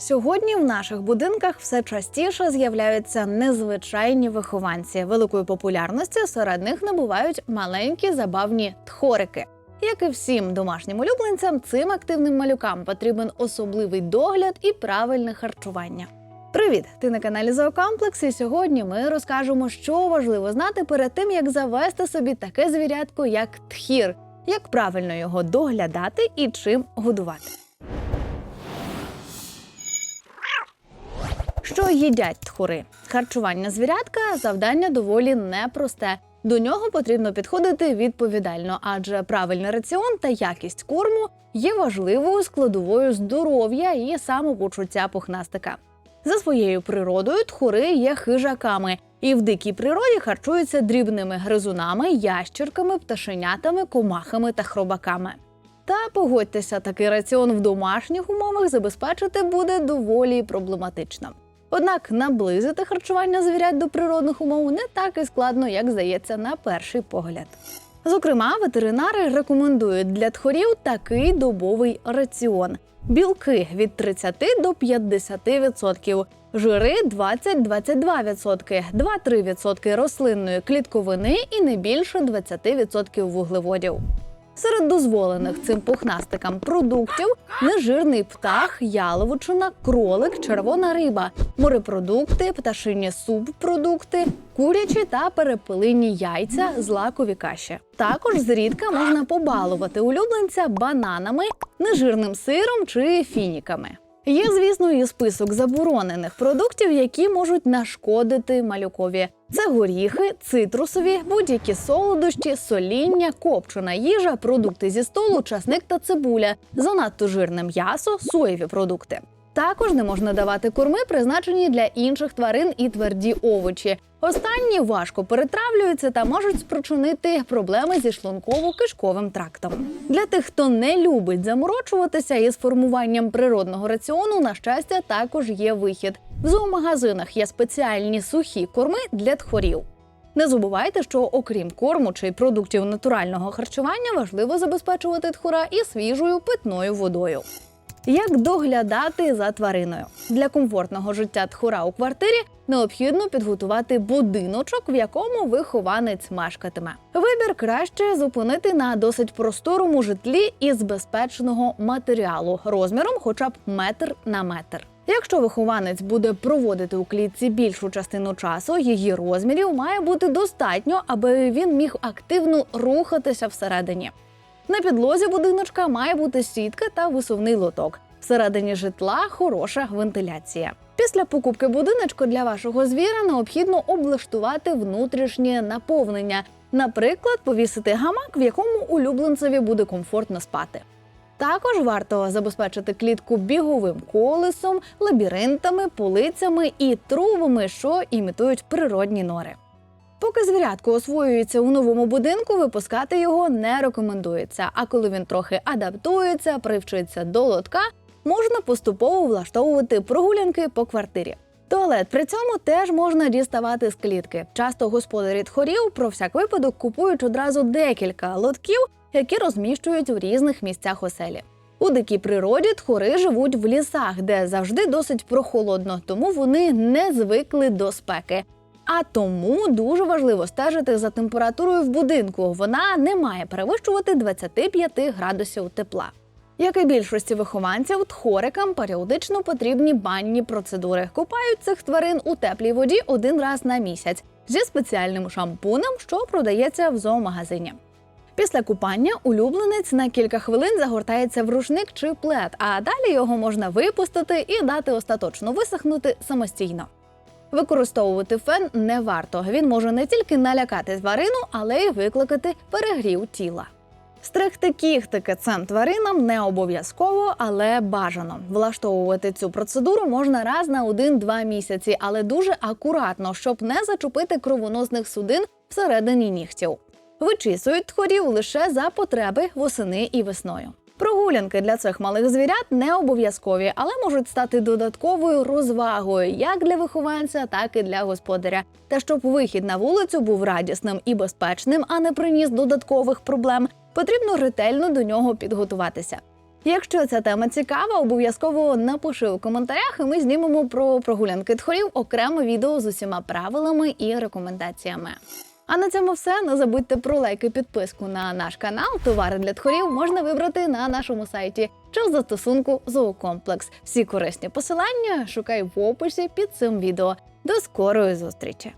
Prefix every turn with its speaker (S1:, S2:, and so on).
S1: Сьогодні в наших будинках все частіше з'являються незвичайні вихованці. Великої популярності серед них набувають маленькі забавні тхорики. Як і всім домашнім улюбленцям, цим активним малюкам потрібен особливий догляд і правильне харчування. Привіт! Ти на каналі Зоокомплекс, і сьогодні ми розкажемо, що важливо знати перед тим, як завести собі таке звірятко, як тхір, як правильно його доглядати і чим годувати. Що їдять тхори? Харчування звірятка завдання доволі непросте. До нього потрібно підходити відповідально, адже правильний раціон та якість корму є важливою складовою здоров'я і самопочуття пухнастика. За своєю природою тхори є хижаками і в дикій природі харчуються дрібними гризунами, ящерками, пташенятами, комахами та хробаками. Та погодьтеся, такий раціон в домашніх умовах забезпечити буде доволі проблематично. Однак наблизити харчування звірят до природних умов не так і складно, як здається на перший погляд. Зокрема, ветеринари рекомендують для тхорів такий добовий раціон: білки від 30 до 50%, жири 20-22%, 2-3% рослинної клітковини і не більше 20% вуглеводів. Серед дозволених цим пухнастикам продуктів нежирний птах, яловичина, кролик, червона риба, морепродукти, пташині субпродукти, курячі та перепелині яйця, злакові каші. Також зрідка можна побалувати улюбленця бананами, нежирним сиром чи фініками. Є, звісно, і список заборонених продуктів, які можуть нашкодити малюкові. Це горіхи, цитрусові, будь-які солодощі, соління, копчена їжа, продукти зі столу, часник та цибуля, занадто жирне м'ясо, соєві продукти. Також не можна давати корми, призначені для інших тварин і тверді овочі. Останні важко перетравлюються та можуть спричинити проблеми зі шлунково-кишковим трактом. Для тих, хто не любить заморочуватися із формуванням природного раціону, на щастя, також є вихід. В зоомагазинах є спеціальні сухі корми для тхорів. Не забувайте, що окрім корму чи продуктів натурального харчування, важливо забезпечувати тхора і свіжою питною водою. Як доглядати за твариною для комфортного життя тхора у квартирі необхідно підготувати будиночок, в якому вихованець мешкатиме. Вибір краще зупинити на досить просторому житлі із безпечного матеріалу розміром, хоча б метр на метр. Якщо вихованець буде проводити у клітці більшу частину часу, її розмірів має бути достатньо, аби він міг активно рухатися всередині. На підлозі будиночка має бути сітка та висувний лоток. Всередині житла хороша вентиляція. Після покупки будиночку для вашого звіра необхідно облаштувати внутрішнє наповнення, наприклад, повісити гамак, в якому улюбленцеві буде комфортно спати. Також варто забезпечити клітку біговим колесом, лабіринтами, полицями і трубами, що імітують природні нори. Поки звірятко освоюється у новому будинку, випускати його не рекомендується. А коли він трохи адаптується, привчиться до лотка, можна поступово влаштовувати прогулянки по квартирі. Туалет при цьому теж можна діставати з клітки. Часто господарі тхорів про всяк випадок купують одразу декілька лотків, які розміщують у різних місцях оселі. У дикій природі тхори живуть в лісах, де завжди досить прохолодно, тому вони не звикли до спеки. А тому дуже важливо стежити за температурою в будинку. Вона не має перевищувати 25 градусів тепла. Як і більшості вихованців, тхорикам періодично потрібні банні процедури. Купають цих тварин у теплій воді один раз на місяць зі спеціальним шампунем, що продається в зоомагазині. Після купання улюбленець на кілька хвилин загортається в рушник чи плед, а далі його можна випустити і дати остаточно висохнути самостійно. Використовувати фен не варто. Він може не тільки налякати тварину, але й викликати перегрів тіла. Стригти кіхтики цим тваринам не обов'язково, але бажано. Влаштовувати цю процедуру можна раз на 1-2 місяці, але дуже акуратно, щоб не зачепити кровоносних судин всередині нігтів. Вичісують тхорів лише за потреби восени і весною. Прогулянки для цих малих звірят не обов'язкові, але можуть стати додатковою розвагою як для вихованця, так і для господаря. Та щоб вихід на вулицю був радісним і безпечним, а не приніс додаткових проблем, потрібно ретельно до нього підготуватися. Якщо ця тема цікава, обов'язково напиши у коментарях, і ми знімемо про прогулянки тхорів окреме відео з усіма правилами і рекомендаціями. А на цьому все. Не забудьте про лайк і підписку на наш канал. Товари для тхорів можна вибрати на нашому сайті чи в застосунку Зоокомплекс. Всі корисні посилання шукай в описі під цим відео. До скорої зустрічі!